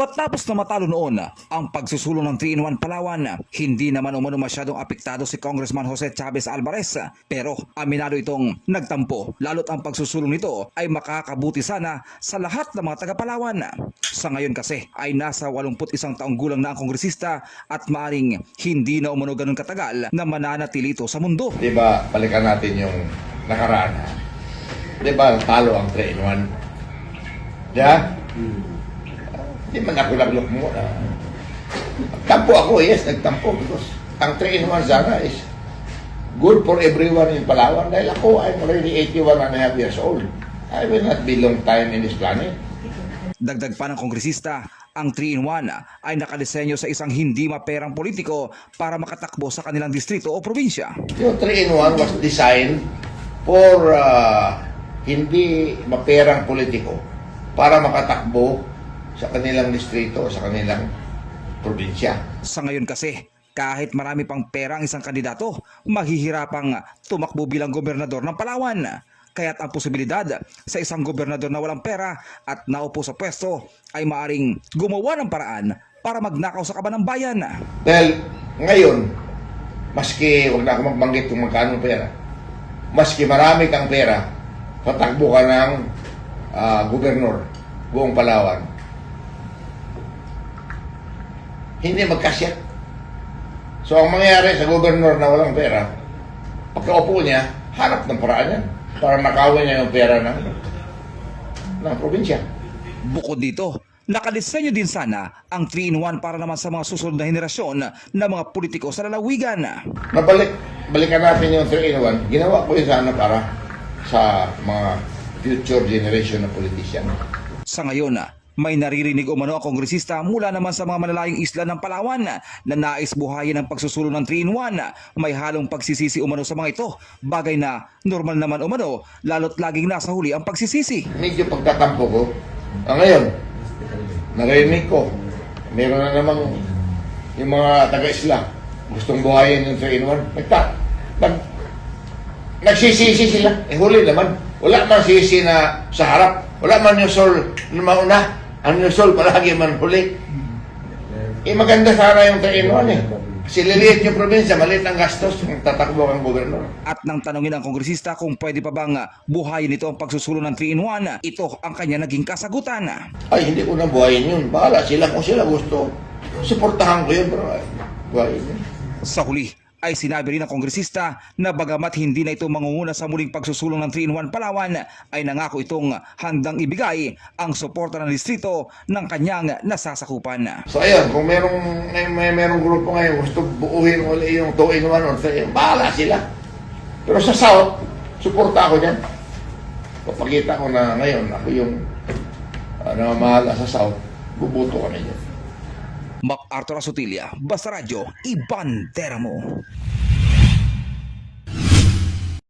Matapos na matalo noon ang pagsusulong ng 3-in-1 Palawan, hindi naman umano masyadong apektado si Congressman Jose Chavez Alvarez pero aminado itong nagtampo lalo't ang pagsusulong nito ay makakabuti sana sa lahat ng mga taga-Palawan. Sa ngayon kasi ay nasa 81 taong gulang na ang kongresista at maaring hindi na umano ganun katagal na mananatili ito sa mundo. Di ba, balikan natin yung nakaraan. Di ba, talo ang 3 in 1? Di ba? Di man ako naglok mo na. Tampo ako, yes, nagtampo. Because ang 3 in 1 sana is good for everyone in Palawan. Dahil ako, I'm already 81 and a half years old. I will not be long time in this planet. Dagdag pa ng kongresista, ang 3-in-1 ay nakadesenyo sa isang hindi maperang politiko para makatakbo sa kanilang distrito o probinsya. Yung 3 in 1 was designed for uh, hindi maperang politiko para makatakbo sa kanilang distrito, sa kanilang probinsya. Sa ngayon kasi, kahit marami pang pera ang isang kandidato, mahihirapang tumakbo bilang gobernador ng Palawan. Kaya't ang posibilidad sa isang gobernador na walang pera at naupo sa pwesto ay maaring gumawa ng paraan para magnakaw sa kaban ng bayan. Dahil ngayon, maski, huwag na ako magbanggit kung magkano pera, maski marami kang pera, tatakbo ka ng ah, gobernador buong Palawan. Hindi magkasya. So ang mangyayari sa gobernador na walang pera, pagkaupo niya, harap ng paraan yan para nakawin niya yung pera ng, ng probinsya. Bukod dito, nakadesenyo din sana ang 3-in-1 para naman sa mga susunod na henerasyon ng mga politiko sa lalawigan. Nabalik, balikan natin yung 3 in 1. Ginawa ko yun sana para sa mga future generation na politician. Sa ngayon, may naririnig umano ang kongresista mula naman sa mga malalayong isla ng Palawan na nais buhayin ang pagsusulong ng 3-in-1. May halong pagsisisi umano sa mga ito. Bagay na normal naman umano, lalo't laging nasa huli ang pagsisisi. Medyo pagtatampo ko. Ah, ngayon, narinig ko, meron na namang yung mga taga-isla gustong buhayin yung 3 in 1. Nagta, nag, nagsisisi sila. Eh, huli naman. Wala man sisi na sa harap. Wala man yung sol na mauna. Ang yung sol palagi man huli. Eh, maganda sana yung 3 in 1 eh. Kasi liliit yung probinsya, maliit ang gastos kung tatakbo kang gobernador. At nang tanongin ang kongresista kung pwede pa bang buhayin ito ang pagsusulong ng 3-in-1, ito ang kanya naging kasagutan. Ay, hindi ko na buhayin yun. Bahala sila kung sila gusto. Suportahan ko yun, pero ay, buhayin yun. Sa huli ay sinabi rin ng kongresista na bagamat hindi na ito mangunguna sa muling pagsusulong ng 3-in-1 Palawan ay nangako itong handang ibigay ang suporta ng distrito ng kanyang nasasakupan. So ayun, kung merong may, may merong grupo ngayon gusto buuhin uli yung 2 in 1 or 3 in, bahala sila. Pero sa South, suporta ako diyan. Papakita ko na ngayon ako yung uh, namamahala sa South, bubuto kami diyan. Mac Arthur Asutilia, Basta Radyo, Ibandera mo.